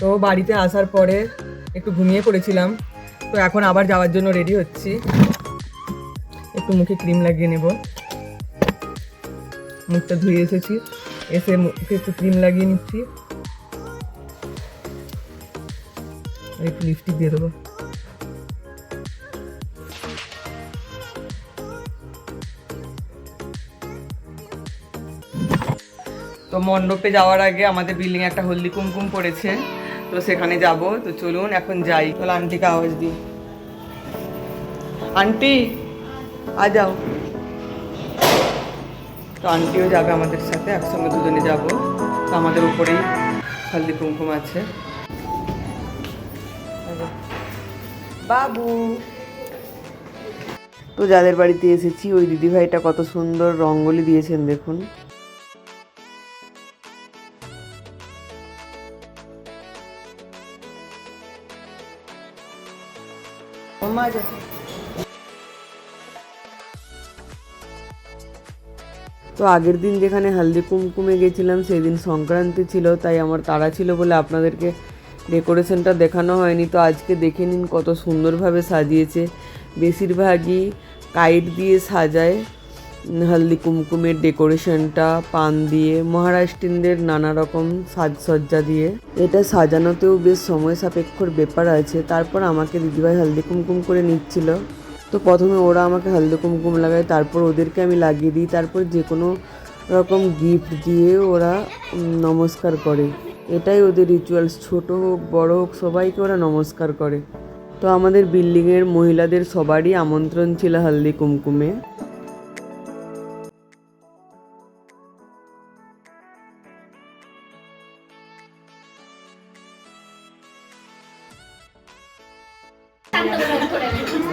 তো বাড়িতে আসার পরে একটু ঘুমিয়ে পড়েছিলাম। তো এখন আবার যাওয়ার জন্য রেডি হচ্ছি। একটু মুখে ক্রিম লাগিয়ে নেব। মুখটা ধুয়ে এসেছি। এসে মুখে একটু ক্রিম লাগিয়ে নিচ্ছি। একটু লিপস্টিক দিয়ে দেবো। মণ্ডপে যাওয়ার আগে আমাদের বিল্ডিং একটা হলদি কুমকুম পড়েছে, তো সেখানে যাব। তো চলুন, এখন যাই। তাহলে আন্টিকে আওয়াজ দিই। আন্টি আ যাও। তো আন্টিও যাবে আমাদের সাথে, একসঙ্গে দুজনে যাব। তো আমাদের উপরেই হলদি কুমকুম আছে। বাবু। তো যাদের বাড়িতে এসেছি, ওই দিদিভাইটা কত সুন্দর রঙ্গলি দিয়েছেন, দেখুন। তো আগের দিন যেখানে হালদি কুমকুমে গেছিলাম সেই দিন সংক্রান্তি ছিল, তাই আমার তাড়া ছিল বলে আপনাদেরকে ডেকোরেশনটা দেখানো হয়নি। তো আজকে দেখে নিন কত সুন্দরভাবে সাজিয়েছে। বেশিরভাগই কাইট দিয়ে সাজায়। হালদি কুমকুমের ডেকোরেশনটা, পান দিয়ে, মহারাষ্ট্রিনদের নানা রকম সাজসজ্জা দিয়ে। এটা সাজানোতেও বেশ সময় সাপেক্ষর ব্যাপার আছে। তারপর আমাকে দিদিভাই হালদি কুমকুম করে নিচ্ছিল। তো প্রথমে ওরা আমাকে হালদি কুমকুম লাগায়, তারপর ওদেরকে আমি লাগিয়ে দিই। তারপর যে কোনো রকম গিফট দিয়ে ওরা নমস্কার করে। এটাই ওদের রিচুয়ালস ছোট হোক, বড় হোক, সবাইকে ওরা নমস্কার করে। তো আমাদের বিল্ডিংয়ের মহিলাদের সবারই আমন্ত্রণ ছিল হালদি কুমকুমে।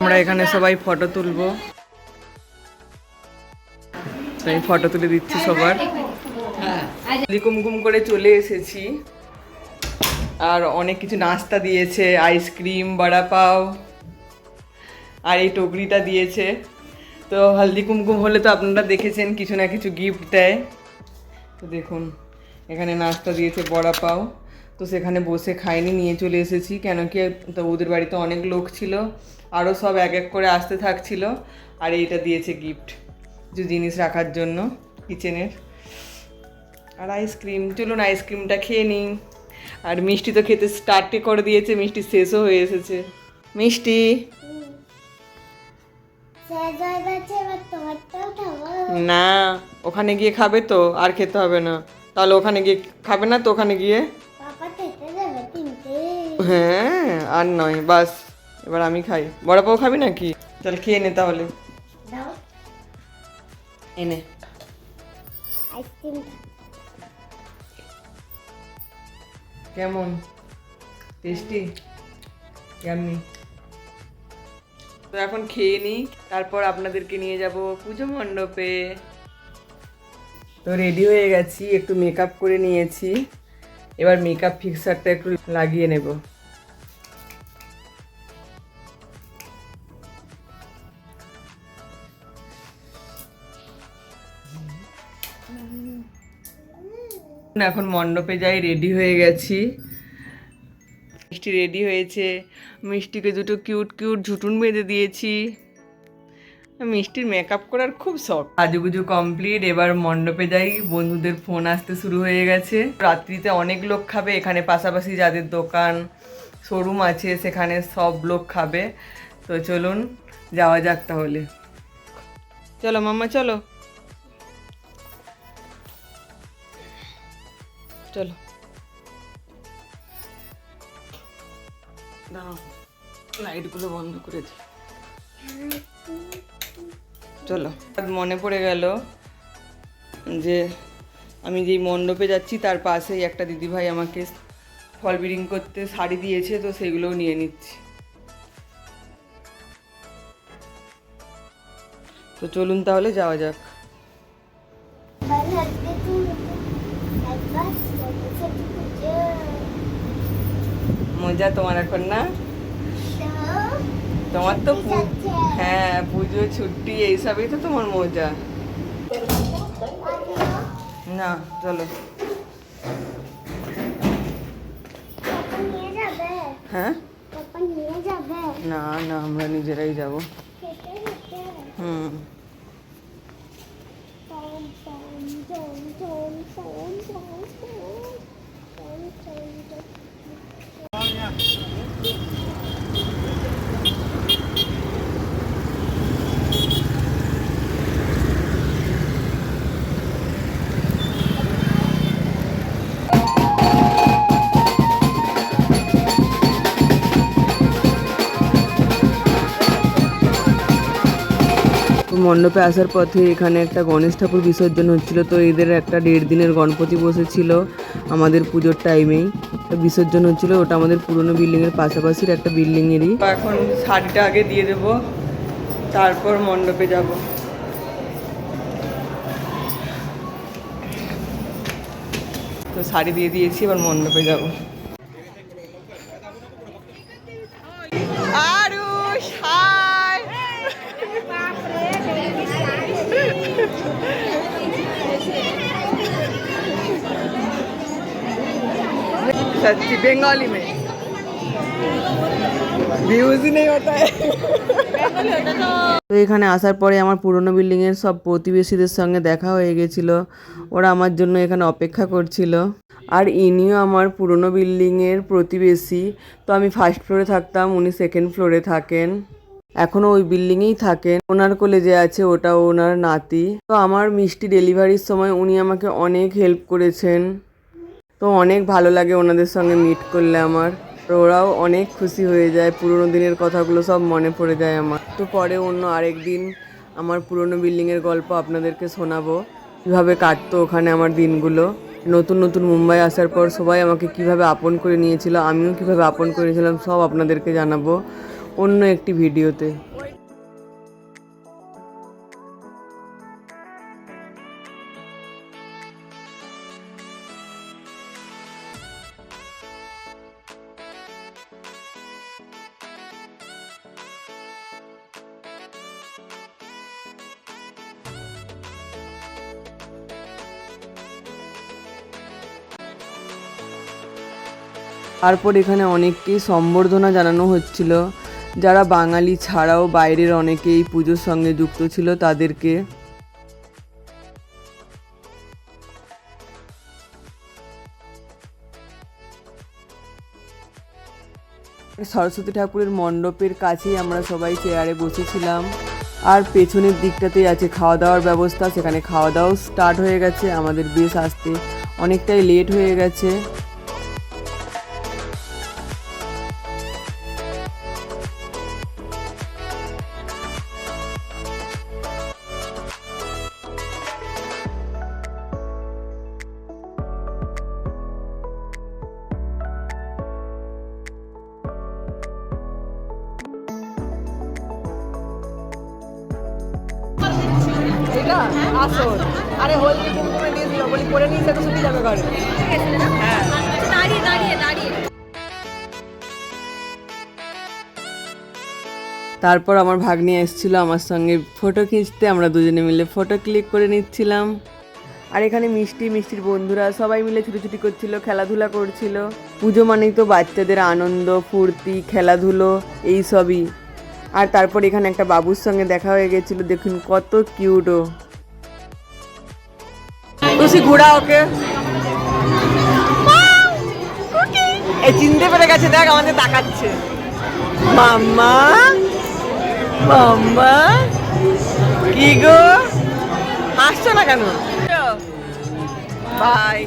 আমরা এখানে সবাই ফটো তুলবো। আমি ফটো তুলে দিচ্ছি সবার। হ্যাঁ। কুমকুম করে চলে এসেছি। আর অনেক কিছু নাস্তা দিয়েছে আইসক্রিম বড়া পাও আর এই টগরিটা দিয়েছে। তো হালদি কুমকুম হলে তো আপনারা দেখেছেন কিছু না কিছু গিফট দেয়। তো দেখুন এখানে নাস্তা দিয়েছে বড়া পাও। তো সেখানে বসে খাইনি, নিয়ে চলে এসেছি। কেন কি, তো ওদের বাড়িতে অনেক লোক ছিল আরও সব এক এক করে আসতে থাকছিল, আর এইটা দিয়েছে গিফট কিছু জিনিস রাখার জন্য কিচেনের আর আইসক্রিম চলুন আইসক্রিমটা খেয়ে নিই। আর মিষ্টি তো খেতে স্টার্টই করে দিয়েছে, মিষ্টি শেষও হয়ে এসেছে। মিষ্টি! না, ওখানে গিয়ে খাবে তো, আর খেতে হবে না। তাহলে ওখানে গিয়ে খাবে না তো ওখানে গিয়ে? হ্যাঁ আর নয় বাস। এবার আমি খাই। বড় পাও খাবি নাকি? চল খেয়ে নে তাহলে। এনে। কেমন? টেস্টি? কেমনি? তো এখন খেয়ে নিই তারপর আপনাদেরকে নিয়ে যাব পুজো মণ্ডপে। তো রেডি হয়ে গেছি। একটু মেকআপ করে নিয়েছি। এবার মেকআপ ফিক্সারটা একটু লাগিয়ে নেব। এখন মণ্ডপে যাই রেডি হয়ে গেছি। মিষ্টি রেডি হয়েছে। মিষ্টিকে দুটো কিউট কিউট ঝুটুন বেঁধে দিয়েছি। মিষ্টির মেকআপ করার খুব শখ। সাজুগুজু কমপ্লিট এবার মণ্ডপে যাই বন্ধুদের ফোন আসতে শুরু হয়ে গেছে। রাত্রিতে অনেক লোক খাবে এখানে পাশাপাশি যাদের দোকান শোরুম আছে সেখানে সব লোক খাবে। তো চলুন যাওয়া যাক তাহলে। চলো মাম্মা চলো। চলো। দাঁড়াও লাইটগুলো বন্ধ করে দিই চলো। মনে পড়ে গেল যে আমি যেই মণ্ডপে যাচ্ছি, তার পাশেই একটা দিদিভাই আমাকে ফল বিডিং করতে শাড়ি দিয়েছে, তো সেগুলোও নিয়ে নিচ্ছি। তো চলুন তাহলে যাওয়া যাক। মজা তোমার এখন না? তোমার তো পু- হ্যাঁ পুজো, ছুটি, এইসবই তো তোমার মজা। না, চলো। হ্যাঁ? না না, আমরা নিজেরাই যাব। হুম। মণ্ডপে আসার পথে এখানে একটা গণেশ ঠাকুর বিসর্জন হচ্ছিল। তো এদের একটা দেড় দিনের গণপতি বসেছিল আমাদের পুজোর টাইমেই বিসর্জন হচ্ছিল, ওটা আমাদের পুরনো বিল্ডিংয়ের পাশাপাশির একটা বিল্ডিংয়েরই এখন শাড়িটা আগে দিয়ে দেব, তারপর মণ্ডপে যাব। তো শাড়ি দিয়ে দিয়েছি, এবার মণ্ডপে যাব। बंगाली में व्यूज ही नहीं होता है তো এখানে আসার পরে আমার পুরনো বিল্ডিংয়ের সব প্রতিবেশীদের সঙ্গে দেখা হয়ে গেছিল ওরা আমার জন্য এখানে অপেক্ষা করছিল আর ইনিও আমার পুরনো বিল্ডিংয়ের প্রতিবেশী তো আমি ফার্স্ট ফ্লোরে থাকতাম উনি সেকেন্ড ফ্লোরে থাকেন এখনও ওই বিল্ডিংয়েই থাকেন ওনার কোলে যে আছে ওটা ওনার নাতি তো আমার মিষ্টি ডেলিভারির সময় উনি আমাকে অনেক হেল্প করেছেন তো অনেক ভালো লাগে ওনাদের সঙ্গে মিট করলে আমার। তো ওরাও অনেক খুশি হয়ে যায়, পুরোনো দিনের কথাগুলো সব মনে পড়ে যায় আমার। তো পরে অন্য আরেক দিন আমার পুরনো বিল্ডিংয়ের গল্প আপনাদেরকে শোনাবো, কীভাবে কাটতো ওখানে আমার দিনগুলো। নতুন নতুন মুম্বাই আসার পর সবাই আমাকে কীভাবে আপন করে নিয়েছিল, আমিও কীভাবে আপন করেছিলাম সব আপনাদেরকে জানাব অন্য একটি ভিডিওতে তারপর এখানে অনেককেই সম্বর্ধনা জানানো হচ্ছিল। যারা বাঙালি ছাড়াও বাইরের অনেকেই পুজোর সঙ্গে যুক্ত ছিল তাদেরকে। সরস্বতী ঠাকুরের মণ্ডপের কাছেই আমরা সবাই চেয়ারে বসেছিলাম। আর পেছনের দিকটাতেই আছে খাওয়া দাওয়ার ব্যবস্থা, সেখানে খাওয়া দাওয়াও স্টার্ট হয়ে গেছে। আমাদের বেশ আসতে অনেকটাই লেট হয়ে গেছে। এটা আসল। আরে হলদি কুমকুমে দিয়ে দিও বলি পরে নিয়ে তো যাবে ঘরে। তারপর আমার ভাগ্নি এসেছিল আমার সঙ্গে ফটো খিঁচতে, আমরা দুজনে মিলে ফটো ক্লিক করে নিচ্ছিলাম। আর এখানে মিষ্টি, মিষ্টির বন্ধুরা সবাই মিলে ছুটোছুটি করছিল, খেলাধুলা করছিল। পুজো মানেই তো বাচ্চাদের আনন্দ, ফুর্তি, খেলাধুলো, এই সবই। আর তারপর এখানে একটা বাবুর সঙ্গে দেখা হয়ে গেছিল দেখুন কত কিউট ও। তুই ঘোড়া ওকে। এই চিনতে পেরে গেছে দেখ আমাদের তাকাচ্ছে। মাম্মা মাম্মা কি গো? হাসছো না কেন? বাই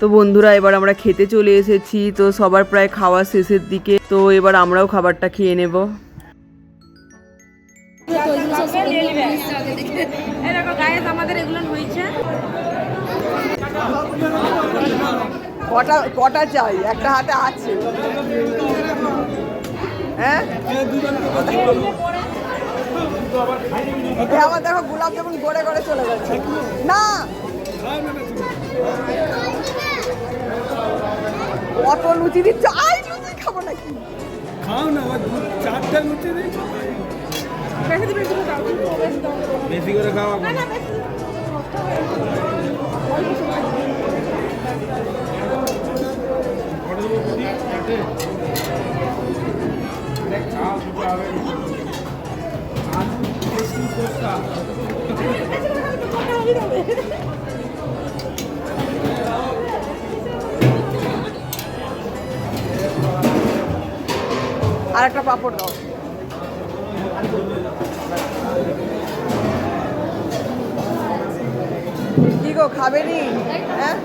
তো বন্ধুরা এবার আমরা খেতে চলে এসেছি। তো সবার প্রায় খাওয়া শেষের দিকে। তো এবার আমরাও খাবারটা খেয়ে নেব। আমাদের এগুলো হয়েছে। কটা কটা চাই? একটা হাতে আছে। হ্যাঁ? এ আবার দেখো গোলাপ জামুন গড়ে গড়ে চলে যাচ্ছে না! কত লুচি দিচ্ছ? আই লুচি খাব নাকি? খাও না আমার চারটা লুচি দিই বেশি করে খাও আর একটা পাপড় দাও। কি গো খাবে নি? হ্যাঁ?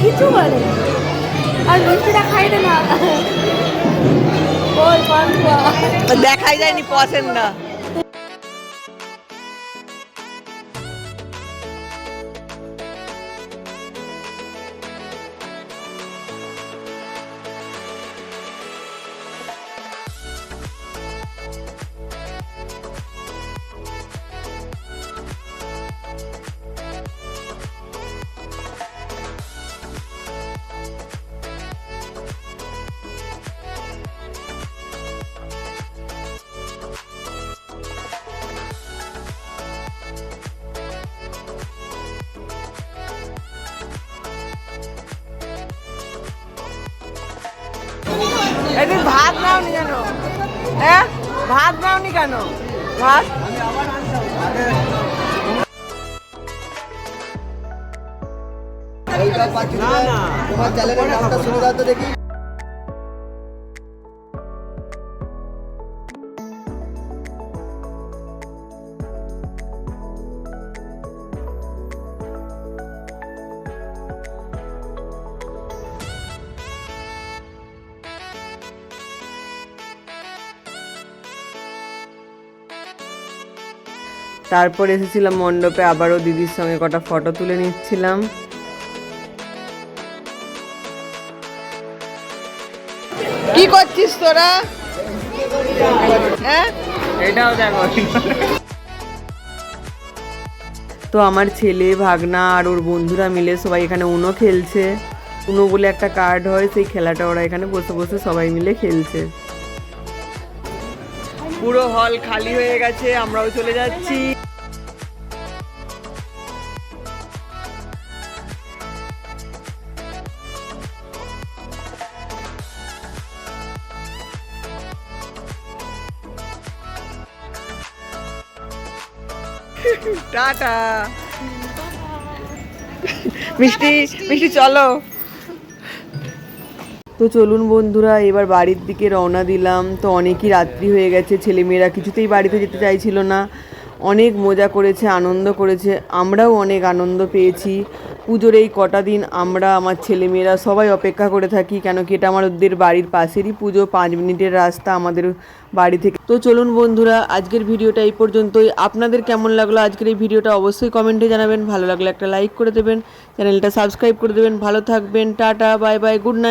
কিছু বলে। আর না। দেখাই যায়নি পছন্দ। একদিন ভাত নাওনি কেন? হ্যাঁ ভাত নাওনি কেন? ভাত? তোমার চ্যানেলের নামটা শুনে দাও তো দেখি। তারপর এসেছিলাম মণ্ডপে আবারও দিদির সঙ্গে কটা ফটো তুলে নিচ্ছিলাম। কি করছিস তোরা? হ্যাঁ? এটাও দেখো। তো আমার ছেলে ভাগনা আর ওর বন্ধুরা মিলে সবাই এখানে উনো খেলছে। উনো বলে একটা কার্ড হয় সেই খেলাটা ওরা এখানে বসে বসে সবাই মিলে খেলছে। পুরো হল খালি হয়ে গেছে আমরাও চলে যাচ্ছি। টাটা। মিষ্টি। মিষ্টি চলো। তো চলুন বন্ধুরা, এবার বাড়ির দিকে রওনা দিলাম। তো অনেকই রাত্রি হয়ে গেছে, ছেলেমেয়েরা কিছুতেই বাড়িতে যেতে চাইছিল না। অনেক মজা করেছে, আনন্দ করেছে, আমরাও অনেক আনন্দ পেয়েছি। পুজোর এই কটা দিন আমরা, আমার ছেলেমেয়েরা সবাই অপেক্ষা করে থাকি, কেন কি এটা আমাদের বাড়ির পাশেরই পুজো, পাঁচ মিনিটের রাস্তা আমাদের বাড়ি থেকে। তো চলুন বন্ধুরা, আজকের ভিডিওটা এই পর্যন্তই। আপনাদের কেমন লাগল আজকের এই ভিডিওটা অবশ্যই কমেন্টে জানাবেন। ভালো লাগলে একটা লাইক করে দেবেন। চ্যানেলটা সাবস্ক্রাইব করে দেবেন। ভালো থাকবেন। Ta-ta, bye bye, good night.